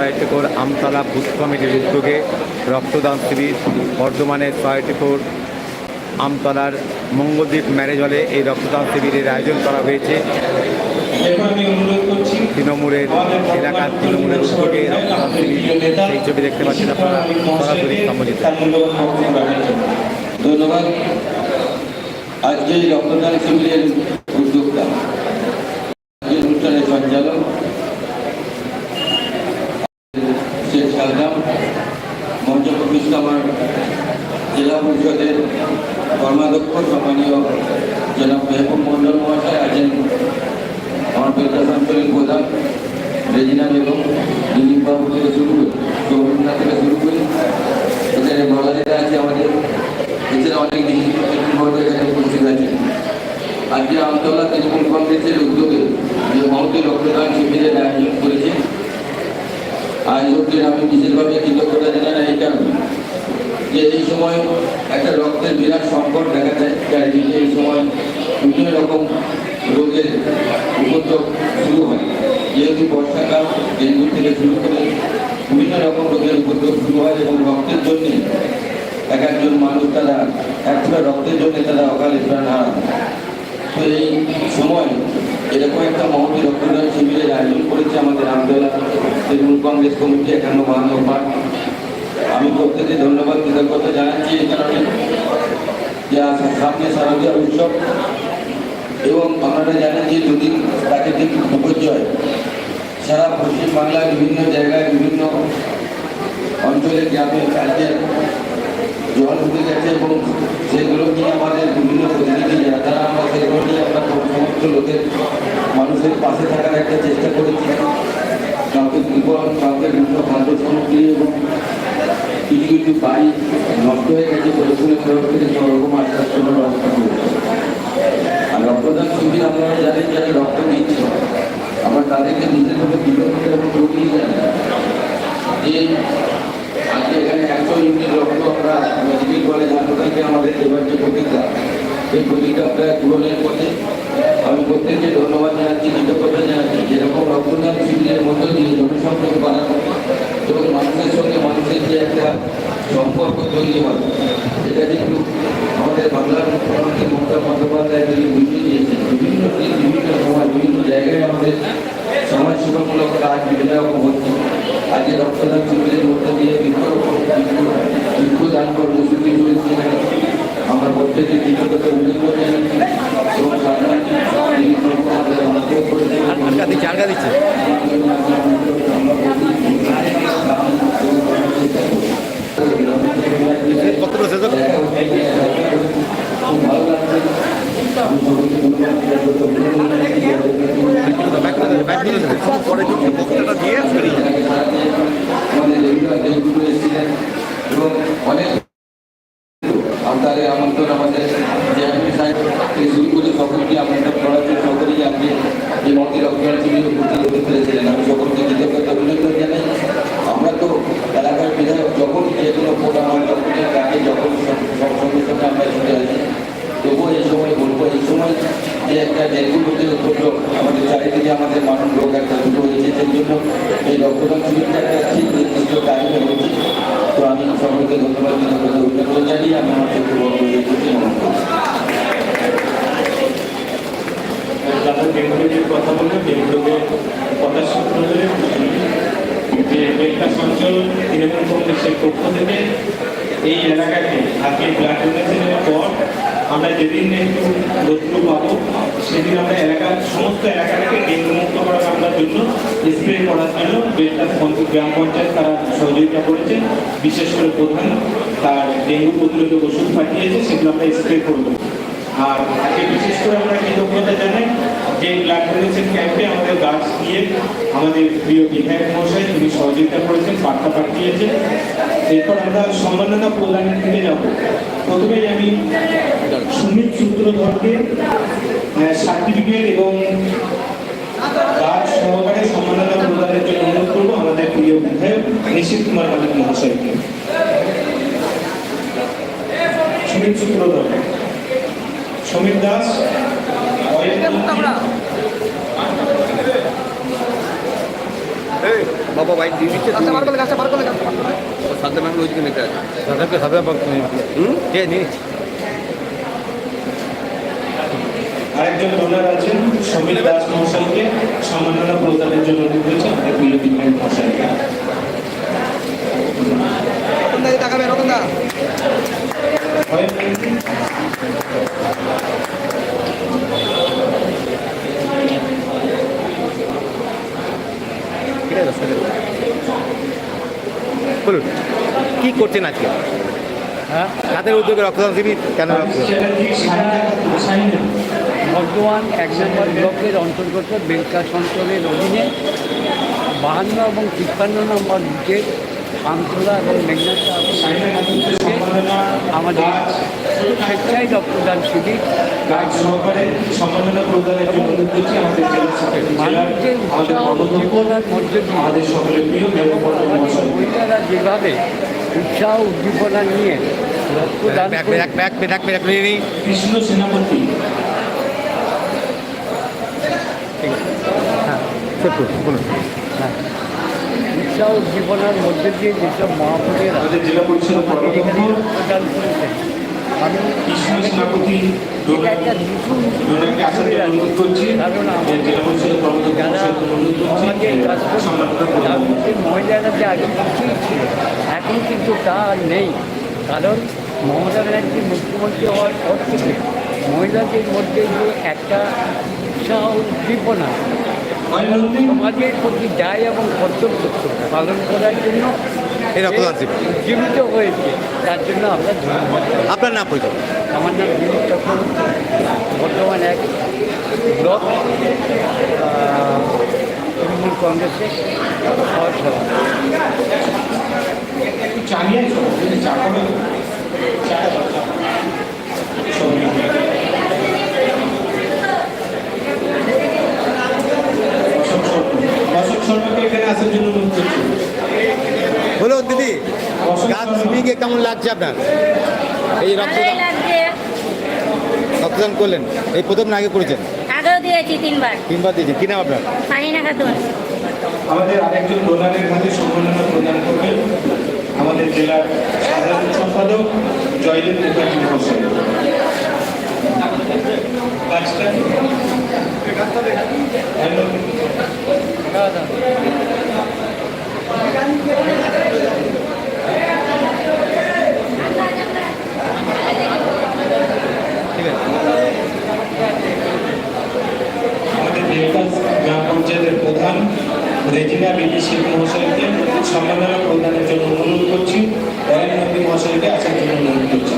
ছয়টি four Amtala booth কমিটির উদ্যোগে রক্তদান শিবির বর্ধমানের ছয়টি ফোর আমতলার মঙ্গলদ্বীপ ম্যারেজ হলে এই রক্তদান শিবিরের আয়োজন করা হয়েছে তৃণমূলের এলাকার তৃণমূলের উদ্যোগে রক্তদান শিবির সেই ছবি দেখতে পাচ্ছেন আপনারা, সরাসরি। ধন্যবাদ আজকে রক্তদান শিবিরের জেলা পরিষদের কর্মাধ্যক্ষ সম্মানীয় জনাব মেহবুব মন্ডল মহাশয়, আছেন আঞ্চলিক প্রধান রেজিনা বেগম দিলীপ বাবু থেকে শুরু করে সৌমিনা থেকে শুরু করে, এখানে বলারিরা আছে আমাদের, এছাড়া অনেক ব্যক্তিবর্গ এখানে উপস্থিত আছে। আজকে আমতলা তৃণমূল কংগ্রেসের উদ্যোগে যে মহতি রক্তদান শিবিরের আয়োজন করেছে। আয়োজকদের আমি বিশেষভাবে কৃতজ্ঞতা জানাই এই কারণে। যে এই সময় একটা রক্তের বিরাট সংকট দেখা যায় চারিদিকে এই সময় বিভিন্ন রকম রোগের উপদ্রব শুরু হয়। যেহেতু বর্ষাকাল, ডেঙ্গু থেকে শুরু করে বিভিন্ন রকম রোগের উপদ্রব শুরু হয় এবং রক্তের জন্য এক একজন মানুষ তারা এক রক্তের জন্য তারা অকালে প্রাণ হারান। তো এই সময় এরকম একটা মহতি রক্তদান শিবিরের আয়োজন করেছে আমাদের আমদোলা তৃণমূল কংগ্রেস কমিটি, একান্ন বাহান্ন পার্ট আমি ধন্যবাদ কৃতজ্ঞতা জানাচ্ছি এই কারণে যে সামনে শারদীয় উৎসব এবং আপনারা জানেন যে দুদিন প্রাকৃতিক বিপর্যয়। সারা পশ্চিমবাংলার বিভিন্ন জায়গায়, বিভিন্ন অঞ্চলে গ্রামে কাজের জল ঢুকে গেছে এবং সেগুলো নিয়ে আমাদের বিভিন্ন প্রতিনিধি যারা তারা আমরা সেগুলো নিয়ে আমরা সমস্ত লোকের মানুষের পাশে থাকার একটা চেষ্টা করেছি কাউকে বিপদ কাউকে বিভিন্ন খাদ্য সামগ্রী এবং কিছু কিছু বাড়ি নষ্ট হয়ে গেছে প্রশাসনের তরফ থেকে সব রকম আশ্বাস করার ব্যবস্থা করেছে আর রক্তদান শিবির আপনারা জানেন যারা রক্ত নিচ্ছে আমরা তাদেরকে নিজেদের কৃতজ্ঞতা এবং করিয়ে জানি যে আজকে এখানে একশো ইউনিট রক্ত আমরা মেডিকেল কলেজ হাসপাতালকে আমাদের এবার যে প্রতিজ্ঞা সেই প্রতিজ্ঞা প্রায় পূরণের পথে আমি প্রত্যেককে ধন্যবাদ জানাচ্ছি কৃতজ্ঞতা জানাচ্ছি যেরকম রক্তদান শিবিরের মধ্য দিয়ে জনসংযোগ বাড়ানো এবং মানুষের সঙ্গে মানুষের যে একটা সম্পর্ক তৈরি হয়। এটা কিন্তু আমাদের বাংলার মুখ্যমন্ত্রী মমতা বন্দ্যোপাধ্যায় তিনি বুঝিয়ে দিয়েছেন, বিভিন্ন দিন বিভিন্ন সময়, বিভিন্ন জায়গায় আমাদের সমাজ সেবামূলক কাজ বিভিন্ন রকম হচ্ছে। আজকে রক্তদান শিবিরের মধ্যে দিয়ে বৃক্ষরোপণ বৃক্ষ দান কর্মসূচি চলেছে আমরা প্রত্যেকে উল্লেখ করে জানাচ্ছি এবং সাধারণ আমাদের দিচ্ছে আটকা দিচ্ছে কতটা শেষ হবে? ব্যাক করে দেবে, ব্যাক করে দেবে। পরে যদি বক্তৃতাটা দিয়ে বেরিয়ে যাবে। আমাদের রেগুলার ডেপুটি এসেছিলেন এবং অনেক আপনাদের আমন্ত্রণ আমাদের জেআরপি সাহেব থেকে শুরু করে সকলকে আমন্ত্রণ করার জন্য সকলেই আজকে এই মন্ত্রী রক্তদান শিবিরে উপস্থিত হতে পেরেছিলেন আমি সকলকে কৃতজ্ঞতা অভিনন্দন জানাই আমরা তো এলাকার বিধায়ক যখন যে কোনো প্রোগ্রাম হয় যখনই কাজে যখন সব- সব সঙ্গে সঙ্গে আমরা ছুটে আসি তবুও এই সময় বলব এই সময় যে একটা ডেঙ্গু রোগের উপদ্রব আমাদের চারিদিকে আমাদের মানুষ রোগ একটা দুটো হয়েছে সেই জন্য এই রক্তদান শিবিরটা একটা ঠিক নির্দিষ্ট টাইমে হচ্ছে তো আমি সকলকে ধন্যবাদ অভিনন্দন জানিয়ে আমি আমার চোখে বড় নমস্কার যারা ডেঙ্গুর কথা বললেন ডেঙ্গুকে কথা সূত্র ধরে যে বেলকাস অঞ্চল তৃণমূল কংগ্রেসের পক্ষ থেকে এই এলাকাকে আজকে ব্লাড ডোনেশনের পর আমরা যেদিন একটু রোদ্রু পাবো, সেদিন আমরা আমরা জন্য স্প্রে করার জন্য গ্রাম পঞ্চায়েত তারা সহযোগিতা করেছে বিশেষ করে প্রধান তার ডেঙ্গু প্রতিরোধক ওষুধ পাঠিয়েছে, সেগুলো আমরা স্প্রে করব। আর তাকে বিশেষ করে আমরা কৃতজ্ঞতা জানাই ডোনেশন ক্যাম্পে আমাদের গাছ দিয়ে আমাদের প্রিয় বিধায়ক মহাশয় তিনি সহযোগিতা করেছেন, বার্তা পাঠিয়েছেন। এরপর আমরা সম্মাননা প্রদানের দিকে যাব। প্রথমেই আমি সুমিত সূত্রধরকে সার্টিফিকেট এবং গাছ সহকারে সম্মাননা প্রদানের জন্য অনুরোধ করব আমাদের প্রিয় বিধায়ক নিশীত কুমার মালিক মহাশয়কে। সুমিত সূত্রধর। সমীর দাস অয়ন বাবা বাবা বাইক দিয়ে দিচ্ছে গাছটা বার করলে গাছটা বার করলে গাছটা বার করলে। সাদ্দাম আমি ওইদিকে নিতে আছে। সাধারণত সাধারণ হুম? কে নিয়েছি আরেকজন ডোনার আছেন সমীর দাস মহাশয়কে সম্মাননা প্রদানের জন্য অনুরোধ করছি আমাদের প্রিয় বিজ্ঞানী মহাশয়কে রতন দা এই বলুন, কি করছেন আজকে? হ্যাঁ? তাদের উদ্যোগে রক্তদান শিবির, কেন বর্তমান এক নম্বর ব্লকের অন্তর্গত বেলকা অঞ্চলের অধীনে বাহান্ন এবং তিপ্পান্ন নম্বর বুথের আমতলা এবং মেঘনাথা আমাদের স্বেচ্ছায় রক্তদান শিবির। কাজ সহকারে সম্মাননা প্রদানের জন্য অনুরোধ আমাদের জেলা সেক্রেটারি মানুষের আমাদের মধ্যে আমাদের সকলের প্রিয় মহিলারা যেভাবে উৎসাহ উদ্দীপনা নিয়ে রক্তদান কৃষ্ণ সেনাপতি। হ্যাঁ বলুন। হ্যাঁ। উৎসাহ উদ্দীপনার মধ্যে দিয়ে যেসব মহাপুরেরা আমি একটা কারণ যারা সমাজের কাজ করছে, মহিলারা যে আগে পিছিয়ে ছিল এখন কিন্তু তা নেই। কারণ মমতা ব্যানার্জি মুখ্যমন্ত্রী হওয়ার পর থেকে মহিলাদের মধ্যে যে একটা উৎসাহ উদ্দীপনা সমাজের প্রতি দায় এবং কর্তব্য পালন করার জন্য এই রক্তদান জীবিত হয়েছে। তার জন্য আমরা ধন্যবাদ আপনার নাম পরিচয় আমার নাম দিলীপ চক্রবর্তী। বর্তমান এক ব্লক তৃণমূল কংগ্রেসের সহসভা লাগছে আপনার। এই রক্তদান করলেন। এই প্রথম না আগে করেছেন? আগেও দিয়েছি তিনবার। তিনবার দিয়েছেন। কি নাম আপনার? ফাহিনা খাতুন। আমাদের আরেকজন ডোনারের হাতে সম্মাননা প্রদান করবেন। আমাদের জেলার সাধারণ সম্পাদক জয়দেব মুখার্জি মহাশয়। গাছটা হ্যালো। ঠিক আছে আমাদের বেলকাস গ্রাম পঞ্চায়েতের প্রধান রেজিনা বিবি শেখ মহাশয়কে সম্মাননা প্রদানের জন্য অনুরোধ করছি দয়াল নন্দী মহাশয়কে আসার জন্য অনুরোধ করছি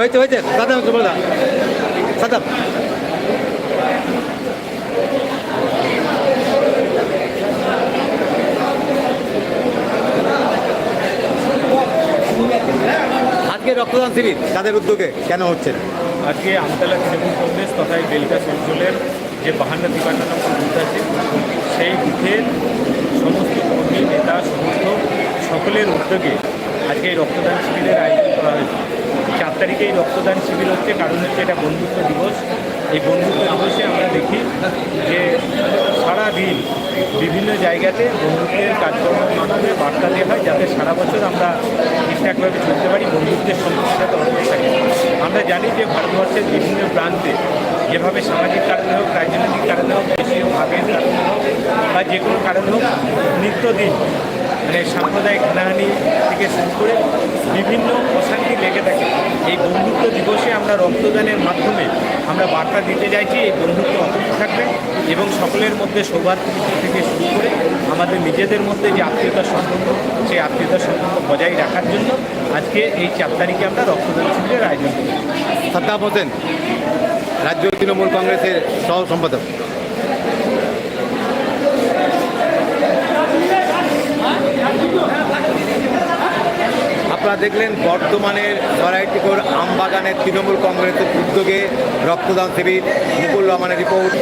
হয়েছে হয়েছে। সাদাম বললাম সাদাম আজকে রক্তদান শিবির, তাদের উদ্যোগে কেন হচ্ছে? আজকে আমতলা তৃণমূল কংগ্রেস তথা এই অঞ্চলের যে বাহান্ন তিপান্ন নম্বর বুথ আছে, সেই বুথের সমস্ত কর্মী, নেতা সমস্ত সকলের উদ্যোগে আজকে রক্তদান শিবিরের আয়োজন করা হয়েছে। চার তারিখে এই রক্তদান শিবির হচ্ছে, কারণ হচ্ছে এটা বন্ধুত্ব দিবস। এই বন্ধুত্ব দিবসে আমরা দেখি যে সারা দিন বিভিন্ন জায়গাতে বন্ধুত্বের কাজকর্মের মাধ্যমে বার্তা দেওয়া হয়, যাতে সারা বছর আমরা ঠিকঠাকভাবে চলতে পারি, বন্ধুত্বের সম্পর্কটা অটুট থাকে। আমরা জানি যে ভারতবর্ষের বিভিন্ন প্রান্তে যেভাবে সামাজিক কারণে হোক, রাজনৈতিক কারণে হোক, দেশীয় ভাবের কারণে হোক, বা যে কোনো কারণে হোক, নিত্যদিন মানে সাম্প্রদায়িক হানাহানি থেকে শুরু করে বিভিন্ন অশান্তি লেগে থাকে এই বন্ধুত্ব দিবসে আমরা রক্তদানের মাধ্যমে আমরা বার্তা দিতে চাইছি এই বন্ধুত্ব অটুট থাকবে এবং সকলের মধ্যে সৌভাতৃত্ব থেকে শুরু করে আমাদের নিজেদের মধ্যে যে আত্মীয়তার সম্পর্ক, সেই আত্মীয়তার সম্পর্ক বজায় রাখার জন্য আজকে এই চার তারিখে আমরা রক্তদান শিবিরের আয়োজন করি সাদ্দাম হোসেন, রাজ্য তৃণমূল কংগ্রেসের সহ সম্পাদক আপনারা দেখলেন বর্তমানের সরাইটিকোর আমবাগানের তৃণমূল কংগ্রেসের উদ্যোগে রক্তদান শিবির মুকুল রহমানের রিপোর্ট।